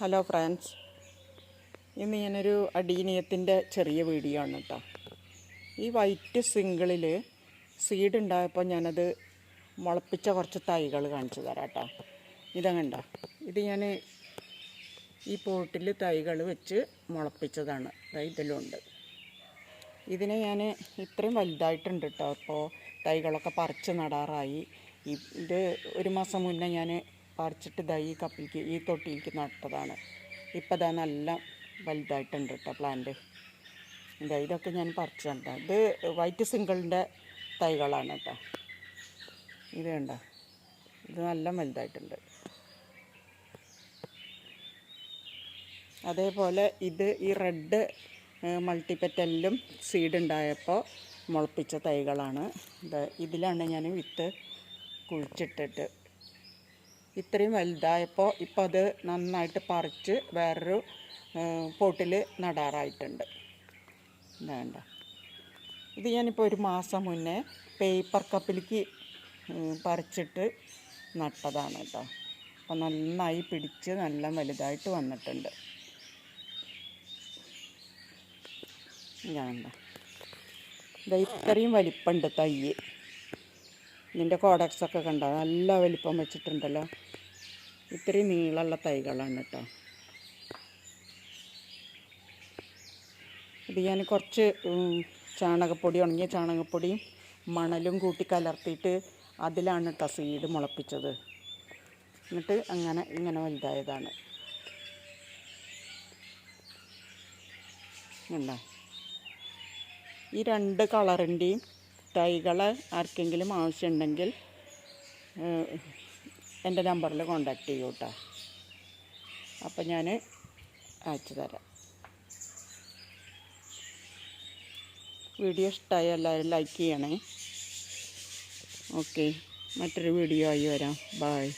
Hello friends ഇന്ന് ഞാനൊരു അടീനിയത്തിന്റെ ചെറിയ വീഡിയോ ആണ് കേട്ടോ ഈ വൈറ്റ് സിംഗിളിൽ സീഡ് ഉണ്ടായപ്പോൾ ഞാനത് മുളപ്പിച്ച കുറച്ച് തൈകൾ കാണിച്ചു തരാം കേട്ടോ ഇതങ്ങണ്ട ഇത് ഞാൻ ഈ പോട്ടിൽ തൈകൾ വെച്ച് മുളപ്പിച്ചതാണ്. ഇതിലുണ്ട്. ഇതിനെ ഞാൻ ഇത്രയും വലുതായിട്ടുണ്ട് കേട്ടോ അപ്പോൾ തൈകളൊക്കെ പറിച്ച് നടാറായി. ഇത് ഒരു മാസം മുന്നേ ഞാൻ പറിച്ചിട്ട് ഇതാ ഈ കപ്പിലേക്ക് ഈ തൊട്ടിയിലേക്ക് നട്ടതാണ്. ഇപ്പം ഇതാ നല്ല വലുതായിട്ടുണ്ട് കേട്ടോ പ്ലാന്റ് ഇതാ ഇതൊക്കെ ഞാൻ പറിച്ചിട്ടുണ്ട് ഇത് വൈറ്റ് സിംഗിളിന്റെ തൈകളാണ് കേട്ടോ ഇത് കണ്ട? ഇത് നല്ല വലുതായിട്ടുണ്ട്. അതേപോലെ ഇത് ഈ റെഡ് മൾട്ടിപ്പറ്റലിലും സീഡ് ഉണ്ടായപ്പോൾ മുളപ്പിച്ച തൈകളാണ്. ഇത് ഇതിലാണ് ഞാൻ വിത്ത് കുഴിച്ചിട്ടിട്ട് ഇത്രയും വലുതായപ്പോൾ ഇപ്പോൾ അത് നന്നായിട്ട് പറിച്ച് വേറൊരു പോട്ടിൽ നടാറായിട്ടുണ്ട്. വേണ്ട ഇത് ഞാനിപ്പോൾ ഒരു മാസം മുന്നേ പേപ്പർ കപ്പിലേക്ക് പറിച്ചിട്ട് നട്ടതാണ് കേട്ടോ അപ്പോൾ നന്നായി പിടിച്ച് നല്ല വലുതായിട്ട് വന്നിട്ടുണ്ട്. ഞാൻ ഇത് ഇത്രയും വലിപ്പമുണ്ട് തൈ ഇതിന്റെ കോഡക്സൊക്കെ കണ്ടോ? നല്ല വലിപ്പം വെച്ചിട്ടുണ്ടല്ലോ. ഇത്രയും നീളമുള്ള തൈകളാണ് കേട്ടോ. ഇത് ഞാൻ കുറച്ച് ചാണകപ്പൊടി ഉണങ്ങിയ ചാണകപ്പൊടിയും മണലും കൂട്ടി കലർത്തിയിട്ട് അതിലാണ് കേട്ടോ സീഡ് മുളപ്പിച്ചത്. എന്നിട്ട് അങ്ങനെ ഇങ്ങനെ വലുതായതാണ്. കണ്ടോ? ഈ രണ്ട് കളറിന്റെയും തൈകൾ ആർക്കെങ്കിലും ആവശ്യമുണ്ടെങ്കിൽ എന്റെ നമ്പറിൽ കോണ്ടാക്ട് ചെയ്യൂ കേട്ടോ അപ്പം ഞാൻ അയച്ചു തരാം. വീഡിയോ ഇഷ്ടമായി എല്ലാവരും ലൈക്ക് ചെയ്യണേ. ഓക്കെ. മറ്റൊരു വീഡിയോ ആയി വരാം. ബായ്